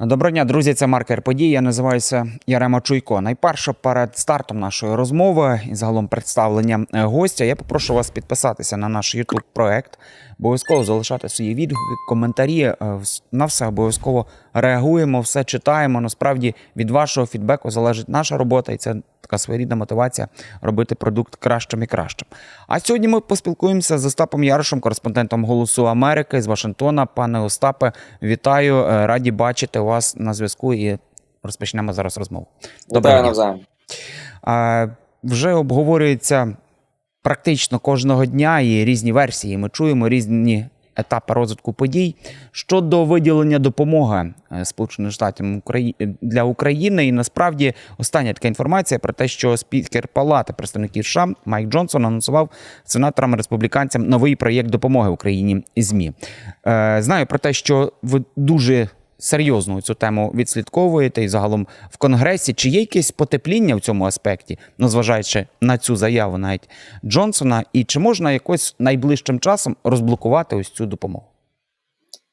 Доброго дня, друзі. Це маркер подій. Я називаюся Ярема Чуйко. Найперше перед стартом нашої розмови і загалом представленням е, гостя. Я попрошу вас підписатися на наш youtube проект обов'язково залишати свої відгуки, коментарі. Е, На все обов'язково реагуємо, все читаємо. Насправді від вашого фідбеку залежить наша робота, і це така своєрідна мотивація робити продукт кращим і кращим. А сьогодні ми поспілкуємося з Остапом Ярошем, кореспондентом Голосу Америки з Вашингтона. Пане Остапе, вітаю, е, раді бачити вас на зв'язку і розпочнемо зараз розмову. Навзаєм. Вже обговорюється практично кожного дня і різні версії. Ми чуємо різні етапи розвитку подій щодо виділення допомоги е, Сполучених Штатів для України. І насправді остання така інформація про те, що спікер Палати представників США Майк Джонсон анонсував сенаторам республіканцям новий проєкт допомоги Україні ЗМІ. Е, знаю про те, що ви дуже серйозно цю тему відслідковуєте і загалом в Конгресі. Чи є якесь потепління в цьому аспекті, ну зважаючи на цю заяву навіть Джонсона, і чи можна якось найближчим часом розблокувати ось цю допомогу?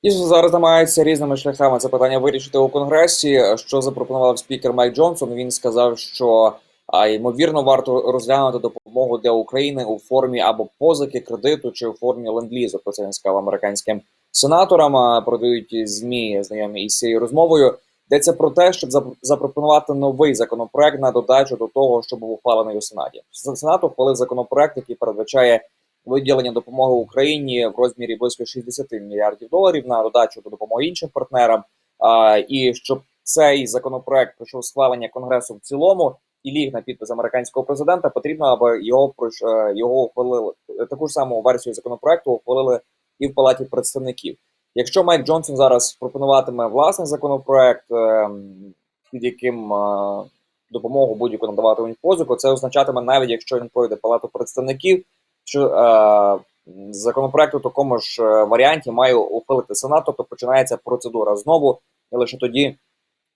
І зараз намагаються різними шляхами це питання вирішити у конгресі. Що запропонував спікер Майк Джонсон? Він сказав, що а, ймовірно варто розглянути допомогу для України у формі або позики кредиту чи у формі ленд-лізу. Про це він сказав американським сенаторам. Продають змі знайомі із цією розмовою. Йдеться про те, щоб зап- запропонувати новий законопроект на додачу до того, що був ухвалений у сенаті. Сенат ухвалив законопроект, який передбачає виділення допомоги Україні в розмірі близько 60 мільярдів доларів на додачу до допомоги іншим партнерам. А, і щоб цей законопроект пройшов схвалення конгресу в цілому і ліг на підпис американського президента, потрібно, аби його е, його ухвалили таку ж саму версію законопроекту ухвалили і в палаті представників. Якщо Майк Джонсон зараз пропонуватиме власний законопроект, ем, під яким е, допомогу будь-яку надаватимуть позику, це означатиме навіть якщо він пройде палату представників, що е, законопроект у такому ж е, варіанті має ухвалити Сенат, тобто починається процедура знову, і лише тоді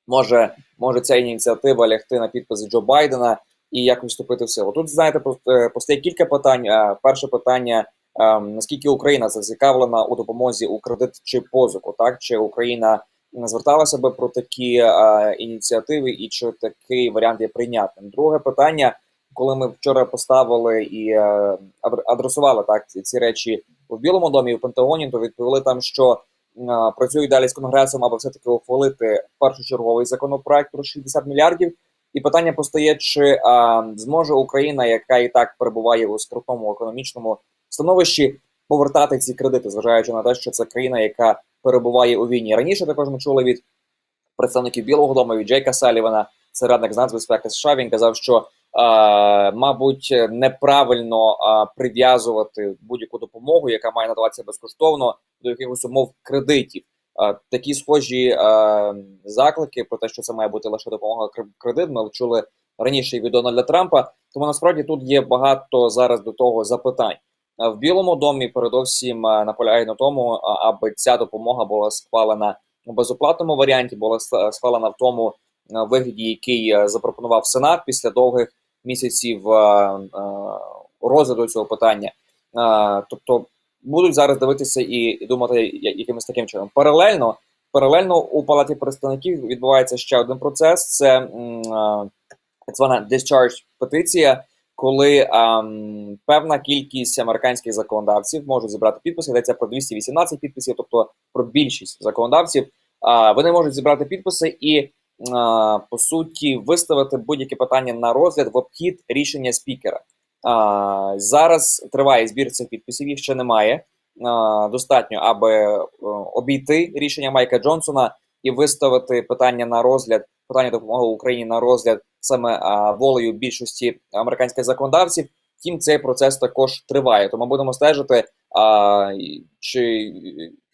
може, може ця ініціатива лягти на підпис Джо Байдена і якось вступити в силу. Тут знаєте, е, постає кілька питань. Е, Перше питання. Е, Наскільки Україна зацікавлена у допомозі у кредит чи позику, так чи Україна зверталася би про такі е, ініціативи, і чи такий варіант є прийнятним? Друге питання, коли ми вчора поставили і е, адресували так ці, речі в Білому домі в Пентагоні, то відповіли там, що е, працюють далі з конгресом, аби все таки ухвалити першочерговий законопроект про 60 мільярдів. І питання постає, чи е, зможе Україна, яка і так перебуває у скрутному економічному становищі, повертати ці кредити, зважаючи на те, що це країна, яка перебуває у війні. Раніше також ми чули від представників Білого Дому, від Джейка Салівана, це радник з нацбезпеки США. Він казав, що мабуть неправильно прив'язувати будь-яку допомогу, яка має надаватися безкоштовно до якихось умов кредитів. Такі схожі заклики про те, що це має бути лише допомога кредит. Ми чули раніше від Дональда Трампа. Тому насправді тут є багато зараз до того запитань. Е, В Білому домі передовсім е, наполягають на тому, аби ця допомога була схвалена у безоплатному варіанті, була схвалена в тому е, вигляді, який е, запропонував Сенат після довгих місяців е, е, розгляду цього питання. Е, Тобто будуть зараз дивитися і, думати якимось таким чином. Паралельно, паралельно у палаті представників відбувається ще один процес: це е, так звана discharge петиція, коли ем, певна кількість американських законодавців можуть зібрати підписи. Йдеться про 218 підписів, тобто про більшість законодавців. А, вони можуть зібрати підписи і а, по суті виставити будь-які питання на розгляд в обхід рішення спікера. А, зараз триває збір цих підписів, їх ще немає. Достатньо, аби е, обійти рішення Майка Джонсона і виставити питання на розгляд, питання допомоги Україні на розгляд саме а, волею більшості американських законодавців. Втім, цей процес також триває. Тому будемо стежити, а, чи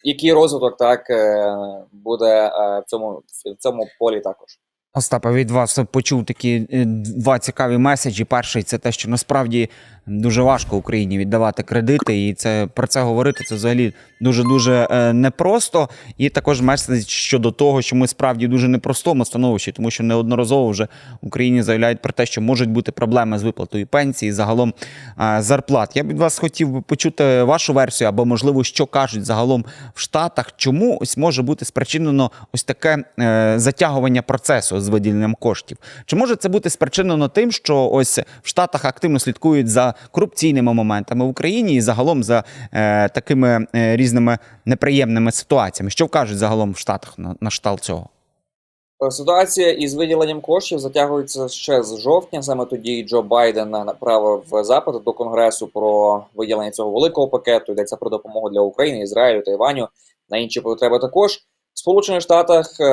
який розвиток так е, буде е, в цьому в цьому полі також. Остапа, від вас почув такі е, два цікаві меседжі. Перший це те, що насправді дуже важко Україні віддавати кредити, і це про це говорити це взагалі дуже дуже непросто. І також меседж щодо того, що ми справді дуже непростому становищі, тому що неодноразово вже в Україні заявляють про те, що можуть бути проблеми з виплатою пенсії, загалом е, зарплат. Я б від вас хотів би почути вашу версію, або можливо, що кажуть загалом в Штатах, чому ось може бути спричинено ось таке е, затягування процесу з виділенням коштів. Чи може це бути спричинено тим, що ось в Штатах активно слідкують за корупційними моментами в Україні і загалом за е, такими е, різними неприємними ситуаціями? Що кажуть загалом в Штатах на, на штал цього? Е, Ситуація із виділенням коштів затягується ще з жовтня. Саме тоді Джо Байден направив запит до Конгресу про виділення цього великого пакету. Йдеться про допомогу для України, Ізраїлю, Тайваню на інші потреби. Також в Сполучених Штатах е,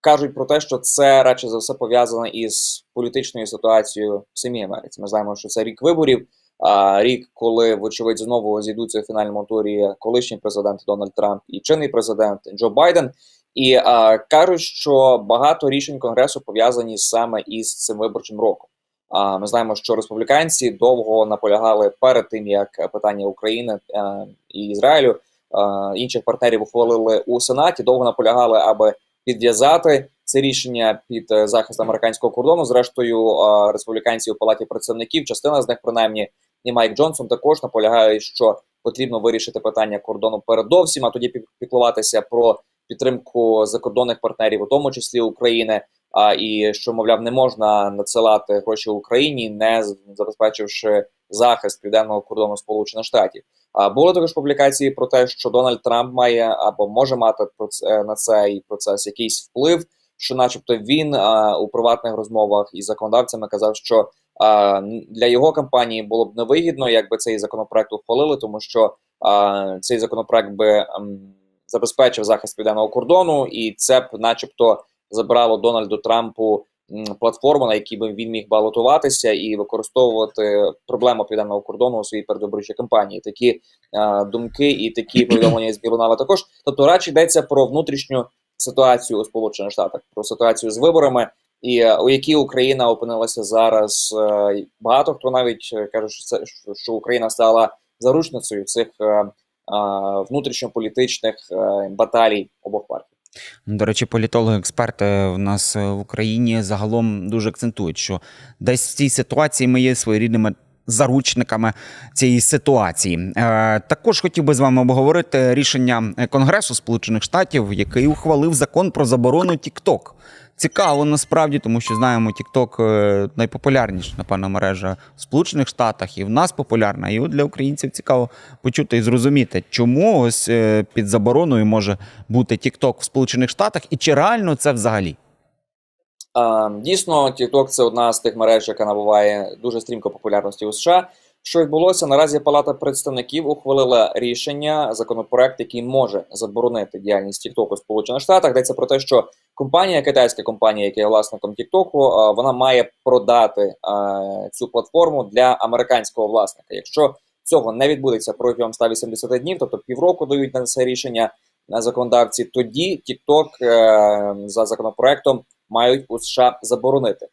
кажуть про те, що це радше за все пов'язано із політичною ситуацією в самій Америці. Ми знаємо, що це рік виборів. А рік, коли, вочевидь, знову зійдуться в фінальному турі колишній президент Дональд Трамп і чинний президент Джо Байден. І а, кажуть, що багато рішень конгресу пов'язані саме із цим виборчим роком. А ми знаємо, що республіканці довго наполягали перед тим, як питання України а, і Ізраїлю а, інших партнерів ухвалили у Сенаті. Довго наполягали, аби підв'язати це рішення під е, захист американського кордону. Зрештою, республіканці у палаті представників, частина з них, принаймні, і Майк Джонсон також наполягають, що потрібно вирішити питання кордону передовсім, а тоді пі- піклуватися про підтримку закордонних партнерів, у тому числі України. А і що мовляв, не можна надсилати гроші Україні, не забезпечивши захист південного кордону Сполучених Штатів. Були також публікації про те, що Дональд Трамп має або може мати це на цей процес якийсь вплив. Що, начебто, він у приватних розмовах із законодавцями казав, що для його кампанії було б невигідно, якби цей законопроект ухвалили, тому що цей законопроект би забезпечив захист південного кордону, і це б, начебто, забрало Дональду Трампу м, платформу, на якій би він міг балотуватися і використовувати проблему південного кордону у своїй передвиборчій кампанії. Такі а, думки і такі повідомлення з Білонава також. Тобто, радше йдеться про внутрішню ситуацію у Сполучених Штатах, про ситуацію з виборами. І е, у якій Україна опинилася зараз, Е, багато хто навіть е, каже, що це що- що Україна стала заручницею цих е, е, внутрішньополітичних е, баталій обох партій. До речі, політологи-експерти в нас е, в Україні загалом дуже акцентують, що десь в цій ситуації ми є своєрідними заручниками цієї ситуації. Е, також хотів би з вами обговорити рішення Конгресу Сполучених Штатів, який ухвалив закон про заборону TikTok. Цікаво насправді, тому що знаємо, TikTok е, найпопулярніша, напевно, мережа в Сполучених Штатах і в нас популярна. І от для українців цікаво почути і зрозуміти, чому ось е, під забороною може бути TikTok в Сполучених Штатах, і чи реально це взагалі? Е, Дійсно, TikTok – це одна з тих мереж, яка набуває дуже стрімко популярності у США. Що відбулося? Наразі Палата представників ухвалила рішення, законопроект, який може заборонити діяльність TikTok у Сполучених Штатах. Йдеться про те, що компанія, китайська компанія, яка є власником е, вона має продати цю платформу для американського власника. Якщо цього не відбудеться протягом 180 днів, тобто півроку дають на це рішення на законодавці, тоді TikTok е, за законопроектом мають у США заборонити.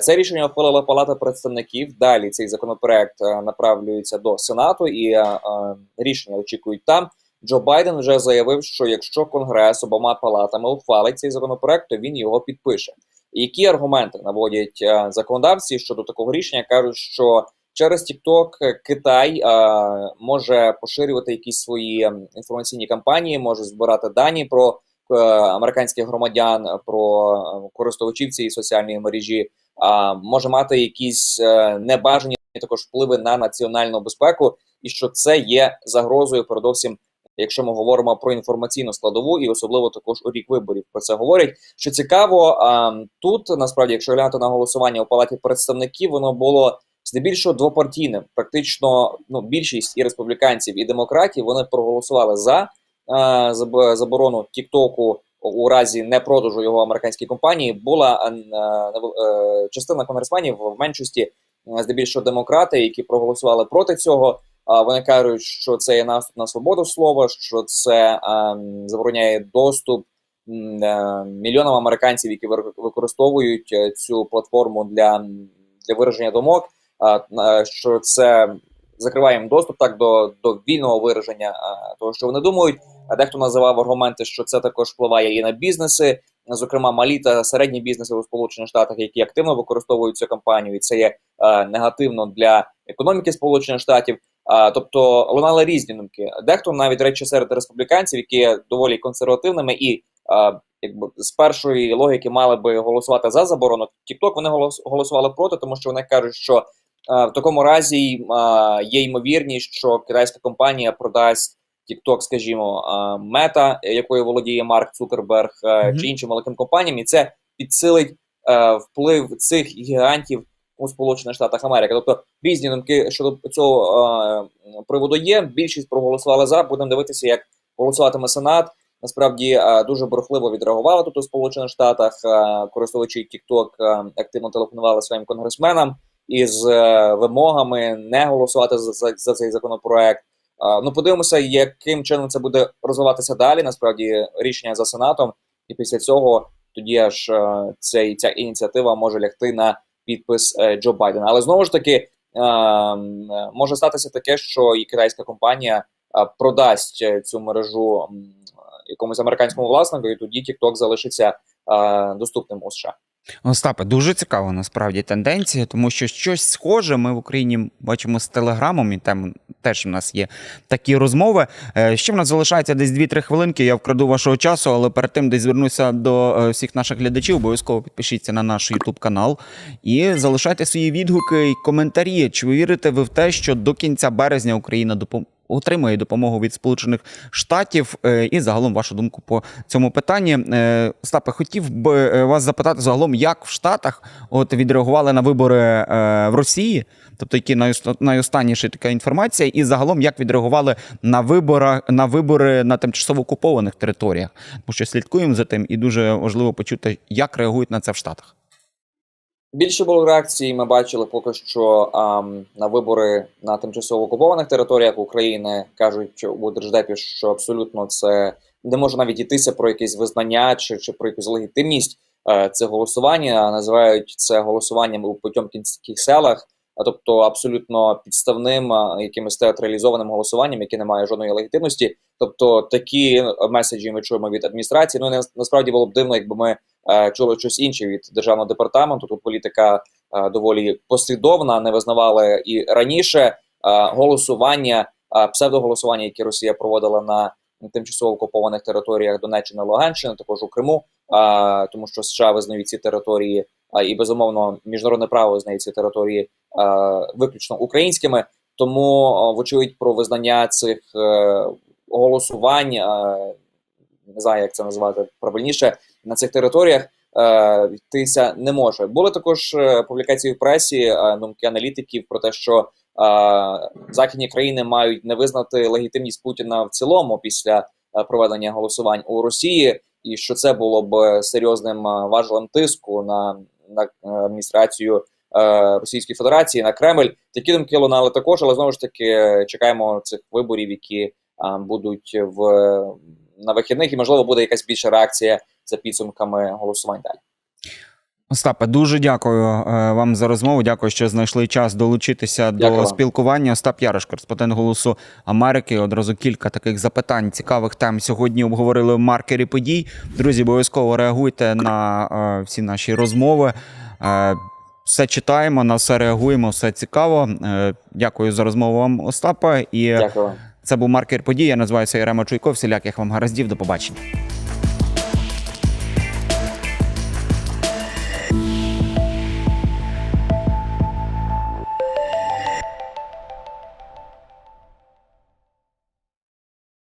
Це рішення ухвалила Палата представників. Далі цей законопроект е, направлюється до Сенату, і е, е, рішення очікують там. Джо Байден вже заявив, що якщо Конгрес обома палатами ухвалить цей законопроект, то він його підпише. Які аргументи наводять законодавці щодо такого рішення? кажуть, що через TikTok Китай може поширювати якісь свої інформаційні кампанії, може збирати дані про американських громадян, про користувачів цієї соціальної мережі, а може мати якісь е, небажані також впливи на національну безпеку, і що це є загрозою, передовсім, якщо ми говоримо про інформаційну складову, і особливо також у рік виборів про це говорять. Що цікаво, а, тут насправді, якщо глянути на голосування у палаті представників, воно було здебільшого двопартійним. Практично ну більшість і республіканців, і демократів вони проголосували за е, заборону Тіктоку у разі непродажу його американській компанії. Була е, е, частина конгресменів в меншості, е, здебільшого демократи, які проголосували проти цього. Вони кажуть, що це є наступ на свободу слова, що це забороняє доступ мільйонам американців, які використовують цю платформу для, для вираження думок, що це закриває їм доступ так до, до вільного вираження того, що вони думають. Дехто називав аргументи, що це також впливає і на бізнеси, зокрема малі та середні бізнеси у Сполучених Штатах, які активно використовують цю кампанію, і це є е, негативно для економіки Сполучених Штатів. А, тобто лунали різні думки. Дехто навіть речі серед республіканців, які є доволі консервативними, і а, якби з першої логіки мали би голосувати за заборону. TikTok вони голос, голосували проти, тому що вони кажуть, що а, в такому разі а, є ймовірність, що китайська компанія продасть TikTok, скажімо, мета, якою володіє Марк Цукерберг, а, Мгм. чи іншим великим компаніям, і це підсилить е, вплив цих гігантів у Сполучених Штатах Америки. Тобто різні думки щодо цього е, приводу є. Більшість проголосували за. Будемо дивитися, як голосуватиме Сенат. Насправді дуже бурхливо відреагували тут у Сполучених Штатах. Користувачі TikTok активно телефонували своїм конгресменам із вимогами не голосувати за, за, за цей законопроект. Ну, подивимося, яким чином це буде розвиватися далі. Насправді рішення за сенатом, і після цього тоді аж е, цей ця ініціатива може лягти на підпис е, Джо Байдена. Але знову ж таки е, може статися таке, що і китайська компанія продасть цю мережу якомусь американському власнику, і тоді TikTok залишиться доступним у США. Остапе, дуже цікава насправді тенденція, тому що щось схоже ми в Україні бачимо з Телеграмом, і там теж в нас є такі розмови. Е, Ще в нас залишається десь 2-3 хвилинки. Я вкраду вашого часу, але перед тим десь звернуся до е, всіх наших глядачів. Обов'язково підпишіться на наш YouTube канал і залишайте свої відгуки і коментарі. Чи ви вірите ви в те, що до кінця березня Україна допом... Отримує допомогу від Сполучених Штатів Е, і загалом вашу думку по цьому питанні. Е, Остапе, хотів би е, вас запитати загалом, як в Штатах от відреагували на вибори в Росії, тобто які найоста- найостанніша така інформація, і загалом як відреагували на вибори на вибори на тимчасово окупованих територіях, тому що слідкуємо за тим, і дуже важливо почути, як реагують на це в Штатах. Більше було реакцій. Ми бачили поки що ам, на вибори на тимчасово окупованих територіях України. кажуть у держдепі, що абсолютно це не може навіть йтися про якесь визнання чи, чи про якусь легітимність е, це голосування. Називають це голосуванням у потьомкінських селах, а тобто абсолютно підставним а, якимось театралізованим голосуванням, яке не має жодної легітимності. Тобто такі меседжі ми чуємо від адміністрації. Ну нас- насправді було б дивно, якби ми е, чули щось інше від державного департаменту. Тут політика е, доволі послідовна, не визнавали і раніше е, голосування, е, псевдоголосування, яке Росія проводила на тимчасово окупованих територіях Донеччини, Луганщини, також у Криму, е, тому що США визнають ці території, і безумовно міжнародне право визнає ці території е, виключно українськими. Тому, е, вочевидь, про визнання цих е, голосувань, е, не знаю, як це назвати правильніше, на цих територіях е, йтися не може. Були також е, публікації в пресі, е, думки аналітиків про те, що е, західні країни мають не визнати легітимність Путіна в цілому після е, проведення голосувань у Росії, і що це було б серйозним е, важелем тиску на, на е, адміністрацію е, Російської Федерації на Кремль. Такі думки лунали також, але знову ж таки е, чекаємо цих виборів, які е, будуть в на вихідних, і можливо буде якась більша реакція за підсумками голосувань далі. Остапе, дуже дякую е, вам за розмову. Дякую, що знайшли час долучитися Дякую до вам. спілкування. Остап Яриш, кореспондент голосу Америки. Одразу кілька таких запитань, цікавих тем сьогодні обговорили в маркері подій. Друзі, обов'язково реагуйте на е, всі наші розмови. Е, все читаємо, на все реагуємо, все цікаво. Дякую за розмову вам, Остапа. І Дякую. це був маркер подій. Я називаюся Ярема Чуйко. Всіляких вам гараздів. До побачення.